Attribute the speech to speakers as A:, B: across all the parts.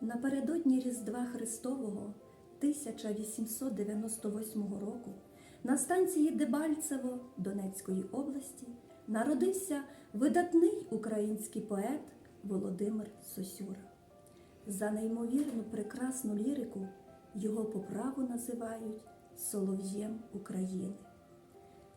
A: Напередодні Різдва Христового 1898 року на станції Дебальцево Донецької області народився видатний український поет Володимир Сосюра. За неймовірну прекрасну лірику його по праву називають Солов'єм України.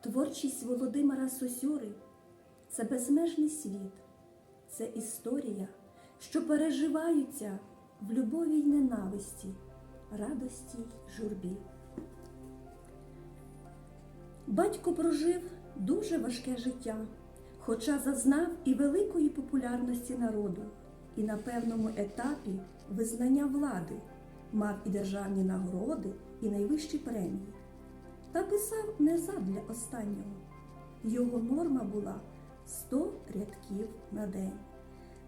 A: Творчість Володимира Сосюри це безмежний світ, це історія, що переживаються в любові й ненависті, радості й журбі. Батько прожив дуже важке життя, хоча зазнав і великої популярності народу, і на певному етапі визнання влади, мав і державні нагороди, і найвищі премії. Та писав не задля останнього. Його норма була 100 рядків на день.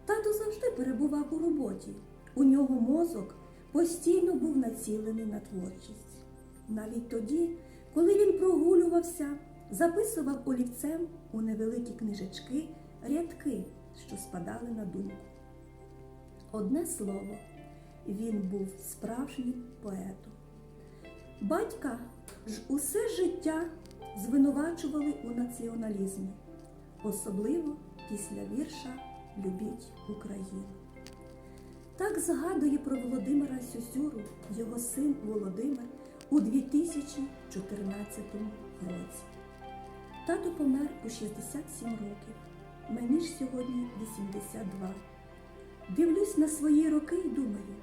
A: Тато завжди перебував у роботі. У нього мозок постійно був націлений на творчість. Навіть тоді, коли він прогулювався, записував олівцем у невеликі книжечки рядки, що спадали на думку. Одне слово, він був справжнім поетом. Батька ж усе життя звинувачували у націоналізмі, особливо після вірша Любіть Україну. Так згадує про Володимира Сюсюру його син Володимир у 2014 році. Тато помер у 67 років, мені ж сьогодні 82. Дивлюсь на свої роки і думаю,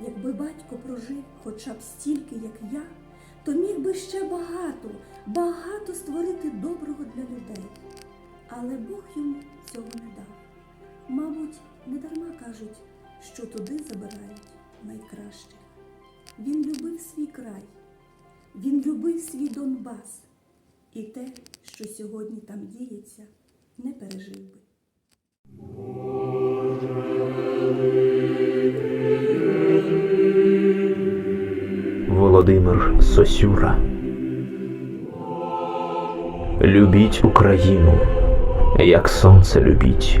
A: якби батько прожив хоча б стільки, як я, то міг би ще багато, багато створити доброго для людей. Але Бог йому цього не дав. Мабуть, не дарма кажуть, що туди забирають найкращих. Він любив свій край, він любив свій Донбас, і те, що сьогодні там діється, не пережив би.
B: Володимир Сосюра. Любіть Україну, як сонце любіть,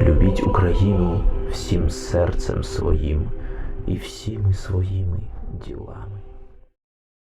B: Любіть Україну всім серцем своїм і всіми своїми ділами.